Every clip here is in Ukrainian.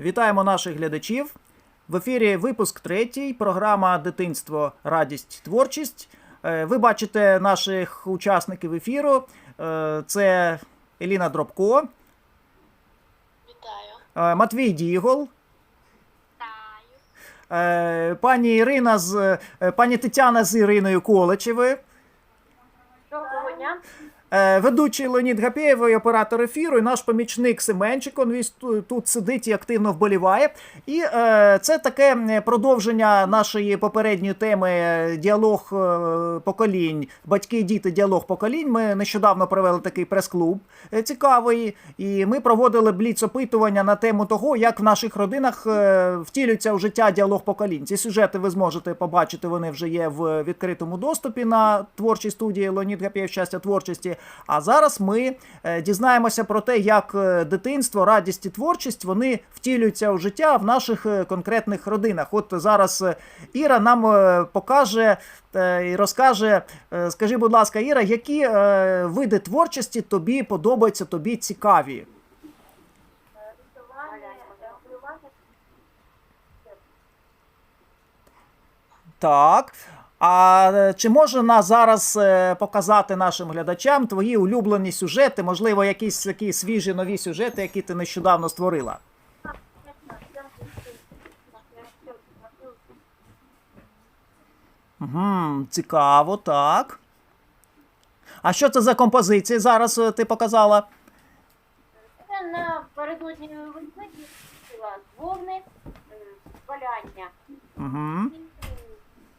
Вітаємо наших глядачів. В ефірі випуск третій, програма Дитинство, радість, творчість. Е, Ви бачите наших учасників ефіру. Е, Це Еліна Дробко, Вітаю. е, Матвій Дігол, Вітаю. пані Ірина з пані Тетяна з Іриною Колечеви. Доброго дня. Е, Ведучий Леонід Гапєєв і оператор ефіру, і наш помічник Семенчик, він тут сидить і активно вболіває. І е, це таке продовження нашої попередньої теми е, діалог поколінь, батьки і діти, діалог поколінь. Ми нещодавно провели такий прес-клуб цікавий, і ми проводили бліц-опитування на тему того, як в наших родинах втілюється у життя діалог поколінь. Ці сюжети ви зможете побачити. Вони вже є в відкритому доступі на творчій студії Леонід Гапєєв щастя творчості. А зараз ми е, дізнаємося про те, як е, дитинство, радість і творчість вони втілюються у життя в наших е, конкретних родинах. От зараз Іра нам покаже і розкаже. Скажи, будь ласка, Іра, які види творчості тобі подобаються, тобі цікаві? Так. А е, чи може нас зараз е, показати нашим глядачам твої улюблені сюжети, можливо, якісь такі свіжі нові сюжети, які ти нещодавно створила? Угу, цікаво, так. А що це за композиції зараз е, ти показала? Це напередодні була вовни, валяння. Угу.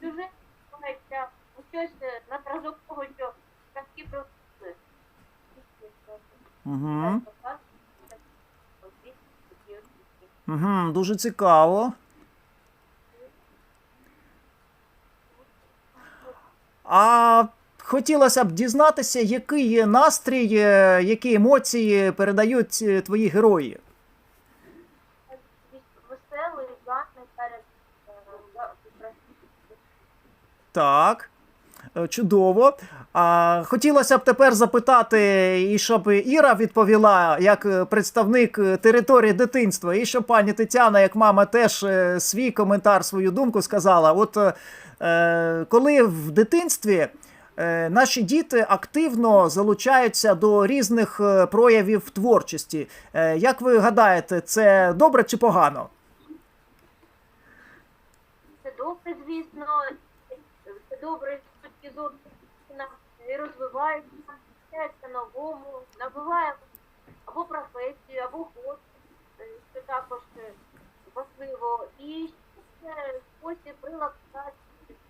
Сюжет відбувається у щось е, на зразок того, що казки про. Угу. Угу, дуже цікаво. А хотілося б дізнатися, який є настрій, е, які емоції передають е, твої герої. Веселий, гарний перед е, за- Так. е, Чудово. А, хотілося б тепер запитати, і щоб Іра відповіла як е, представник е, території дитинства, і щоб пані Тетяна, як мама, теж свій коментар, свою думку сказала. От е, коли в дитинстві наші діти активно залучаються до різних проявів творчості, як ви гадаєте, це добре чи погано? Це добре, звісно, це добре з точки зору і розвивається, навчається новому, набуває або професію, або хобі, е, що також е, важливо. І ще це спосіб прилаштувати,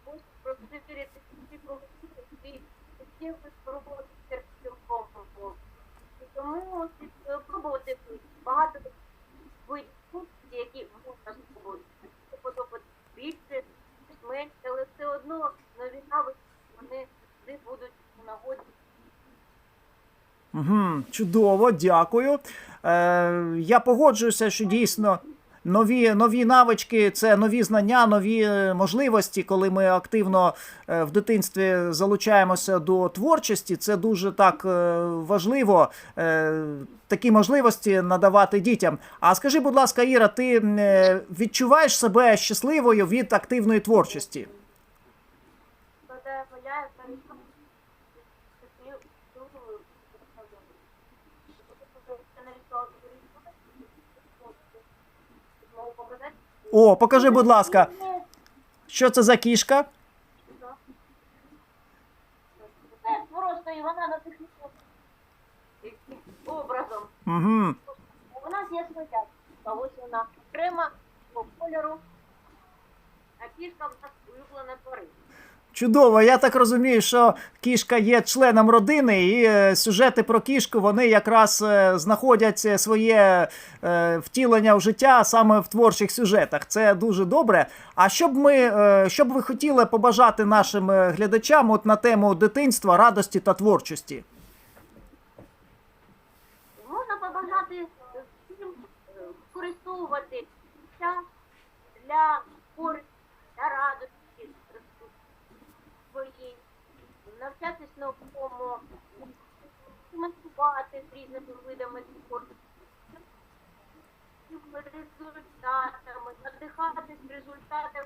спосіб розширити свій кругозір, свій життєвий роботи цілком. І тому слід пробувати багато видів творчості, які можна спробувати. Це подобається більше, щось менше, але все одно нові навики вони завжди будуть у нагоді. Угу, чудово, дякую. Е, я погоджуюся, що дійсно нові, нові навички це нові знання, нові е, можливості, коли ми активно е, в дитинстві залучаємося до творчості. Це дуже так е, важливо. Такі можливості надавати дітям. А скажи, будь ласка, Іра, ти відчуваєш себе щасливою від активної творчості? Коли гуляю, перейшов, Можу показати? О, покажи, будь ласка, що це за кішка? Це просто і вона надихнула образом. Угу. У нас є своя. А ось вона окрема по кольору. А кішка в нас улюблена тварина. Чудово, я так розумію, що кішка є членом родини, і е, сюжети про кішку вони якраз е, знаходять е, своє втілення в життя саме в творчих сюжетах. Це дуже добре. А що б ми, що б ви хотіли побажати нашим глядачам от на тему дитинства, радості та творчості? Можна побажати всім використовувати час для користі, для радості навчатись новому, експериментувати з різними видами спорту. результатами, надихатись результатами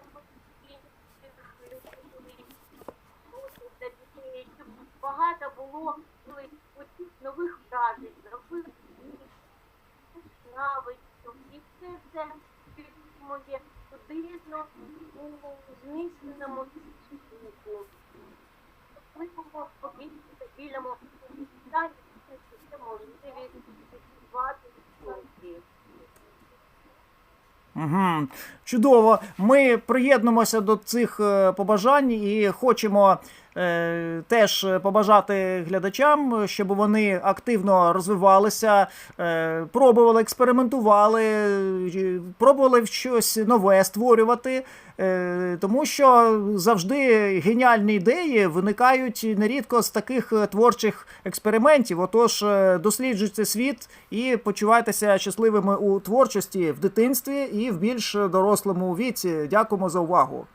людей, щоб багато було нових вражень, нових навичок, і все це моє потрібно у зміцненому духу. Можливо, в більш стабільному стані це можливість відчувати спокій. Угу. Чудово. Ми приєднуємося до цих е, побажань і хочемо теж побажати глядачам, щоб вони активно розвивалися, е, пробували, експериментували, е, пробували щось нове створювати. Е, тому що завжди геніальні ідеї виникають нерідко з таких е, творчих експериментів. Отож, е, досліджуйте світ і почувайтеся щасливими у творчості в дитинстві і в більш дорослому віці. Дякуємо за увагу.